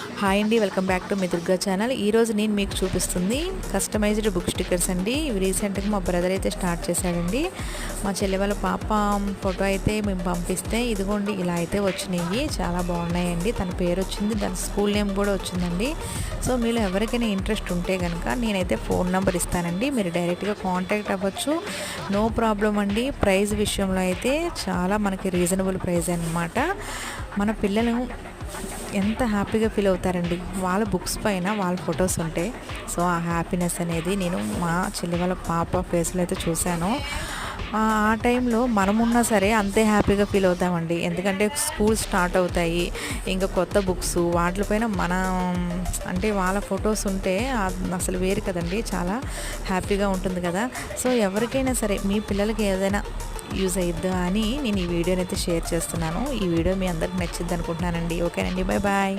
Hi అండి welcome back to మీ Durga channel. ఈరోజు నేను మీకు చూపిస్తుంది కస్టమైజ్డ్ బుక్ స్టిక్కర్స్ అండి. ఇవి రీసెంట్గా మా బ్రదర్ అయితే స్టార్ట్ చేశాడండి. మా చెల్లి వాళ్ళ పాప ఫోటో అయితే మేము పంపిస్తే ఇదిగోండి ఇలా అయితే వచ్చినాయి. చాలా బాగున్నాయండి. తన పేరు వచ్చింది దాని స్కూల్ నేమ్ కూడా వచ్చిందండి. సో మీలో ఎవరికైనా ఇంట్రెస్ట్ ఉంటే కనుక నేనైతే ఫోన్ నెంబర్ ఇస్తానండి. మీరు డైరెక్ట్గా కాంటాక్ట్ అవ్వచ్చు. నో ప్రాబ్లం అండి. ప్రైస్ విషయంలో అయితే చాలా మనకి రీజనబుల్ ప్రైస్ అన్నమాట. మన పిల్లలు ఎంత హ్యాపీగా ఫీల్ అవుతారండి. వాళ్ళ బుక్స్ పైన వాళ్ళ ఫొటోస్ ఉంటాయి సో ఆ హ్యాపీనెస్ అనేది నేను మా చెల్లి వాళ్ళ పాప ఫేస్లో అయితే చూశాను. ఆ టైంలో మనమున్నా సరే అంతే హ్యాపీగా ఫీల్ అవుతామండి. ఎందుకంటే స్కూల్ స్టార్ట్ అవుతాయి ఇంకా కొత్త బుక్స్ వాటిపైన మన అంటే వాళ్ళ ఫొటోస్ ఉంటే అసలు వేరు కదండి. చాలా హ్యాపీగా ఉంటుంది కదా. సో ఎవరికైనా సరే మీ పిల్లలకి ఏదైనా యూజ్ అయిద్దా అని నేను ఈ వీడియోని అయితే షేర్ చేస్తున్నాను. ఈ వీడియో మీ అందరికి నచ్చిద్ది అనుకుంటున్నానండి. ఓకేనండి. Bye bye